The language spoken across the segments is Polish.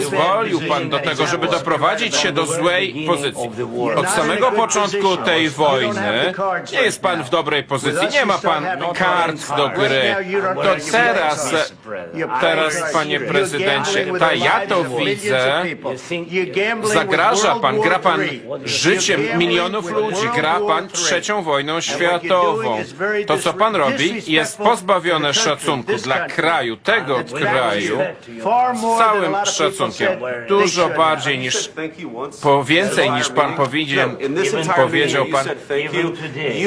pozwolił pan do tego, żeby doprowadzić się do złej pozycji. Od samego początku tej wojny nie jest pan w dobrej pozycji, nie ma pan kart do gry. To teraz, teraz panie prezydencie, ta ja to widzę, zagraża pan, gra pan życiem milionów ludzi, gra pan trzecią wojną światową. To, co pan robi, jest pozbawione szacunku dla kraju, tego kraju, z całym szacunkiem, dużo bardziej niż, po więcej niż pan powinien, powiedział pan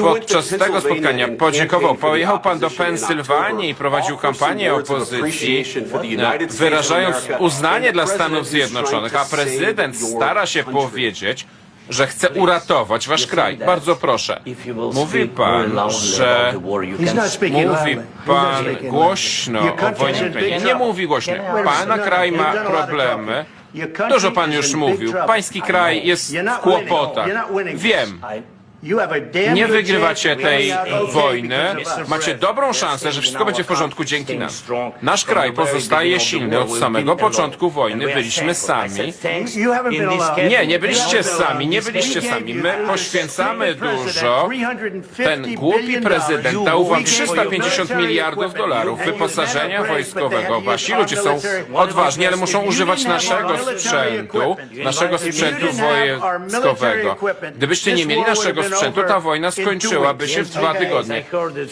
podczas tego spotkania. Podziękował, pojechał pan do Pensylwanii i prowadził kampanię opozycji, wyrażając uznanie dla Stanów Zjednoczonych, a prezydent stara się powiedzieć, że chce uratować wasz kraj. Bardzo proszę. Mówi pan, że mówi pan głośno o wojnie Ukrainie. Nie mówi głośno. Pana kraj ma problemy. Dużo pan już mówił. Pański kraj jest w kłopotach. Wiem. Nie wygrywacie tej wojny. Macie dobrą szansę, że wszystko będzie w porządku dzięki nam. Nasz kraj pozostaje silny. Od samego początku wojny byliśmy sami. Nie, nie byliście sami, nie byliście sami. My poświęcamy dużo. Ten głupi prezydent dał wam 350 miliardów dolarów wyposażenia wojskowego. Wasi ludzie są odważni, ale muszą używać naszego sprzętu, naszego sprzętu wojskowego. Gdybyście nie mieli naszego sprzętu, ta wojna skończyłaby się w dwa tygodnie.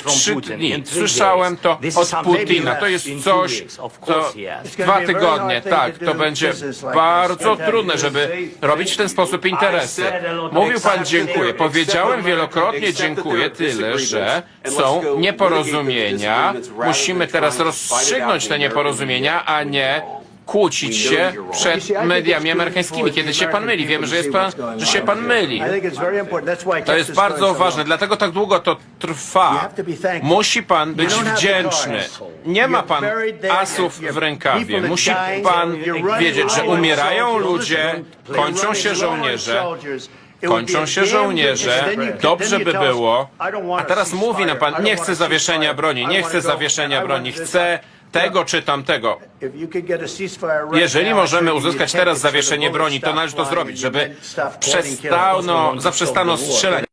Trzy dni. Słyszałem to od Putina. To jest coś, co dwa tygodnie, tak, to będzie bardzo trudne, żeby robić w ten sposób interesy. Mówił pan dziękuję. Powiedziałem wielokrotnie dziękuję, tyle, że są nieporozumienia. Musimy teraz rozstrzygnąć te nieporozumienia, a nie kłócić się przed mediami amerykańskimi, kiedy się pan myli. Wiemy, że, jest pan, że się pan myli. To jest bardzo ważne, dlatego tak długo to trwa. Musi pan być wdzięczny. Nie ma pan asów w rękawie. Musi pan wiedzieć, że umierają ludzie, kończą się żołnierze. Kończą się żołnierze, dobrze by było. A teraz mówi nam pan, nie chcę zawieszenia broni, nie chcę zawieszenia broni, chcę tego czy tamtego. Jeżeli możemy uzyskać teraz zawieszenie broni, to należy to zrobić, żeby przestano, zaprzestano strzelania.